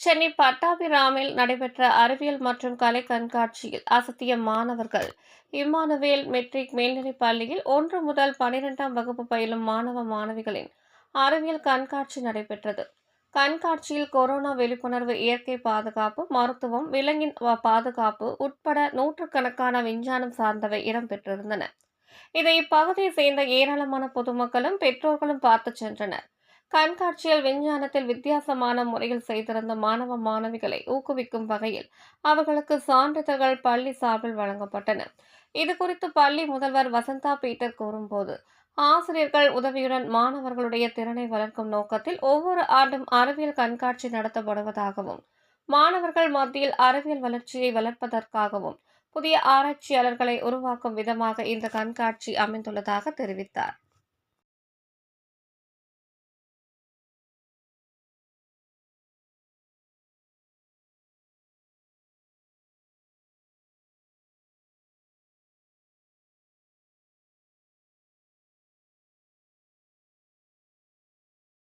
சென்னை பட்டாபிராமில் நடைபெற்ற அறிவியல் மற்றும் கலை கண்காட்சியில் அசத்திய மாணவர்கள். இம்மானுவேல் மெட்ரிக் மேல்நிலைப் பள்ளியில் ஒன்று முதல் பனிரெண்டாம் வகுப்பு பயிலும் மாணவ மாணவிகளின் அறிவியல் கண்காட்சி நடைபெற்றது. கண்காட்சியில் கொரோனா விழிப்புணர்வு இயற்கை பாதுகாப்பு மருத்துவம் விலங்கின் வ- பாதுகாப்பு உட்பட நூற்றுக்கணக்கான விஞ்ஞானம் சார்ந்தவை இடம்பெற்றிருந்தன. இதை இப்பகுதியை சேர்ந்த ஏராளமான பொதுமக்களும் பெற்றோர்களும் பார்த்து சென்றனர். கண்காட்சியில் விஞ்ஞானத்தில் வித்தியாசமான முறையில் செய்திருந்த மாணவ மாணவிகளை ஊக்குவிக்கும் வகையில் அவர்களுக்கு சான்றிதழ்கள் பள்ளி சார்பில் வழங்கப்பட்டன. இது குறித்து பள்ளி முதல்வர் வசந்தா பீட்டர் கூறும்போது ஆசிரியர்கள் உதவியுடன் மாணவர்களுடைய திறனை வளர்க்கும் நோக்கத்தில் ஒவ்வொரு ஆண்டும் அறிவியல் கண்காட்சி நடத்தப்படுவதாகவும் மாணவர்கள் மத்தியில் அறிவியல் வளர்ச்சியை வளர்ப்பதற்காகவும் புதிய ஆராய்ச்சியாளர்களை உருவாக்கும் விதமாக இந்த கண்காட்சி அமைந்துள்ளதாக தெரிவித்தார்.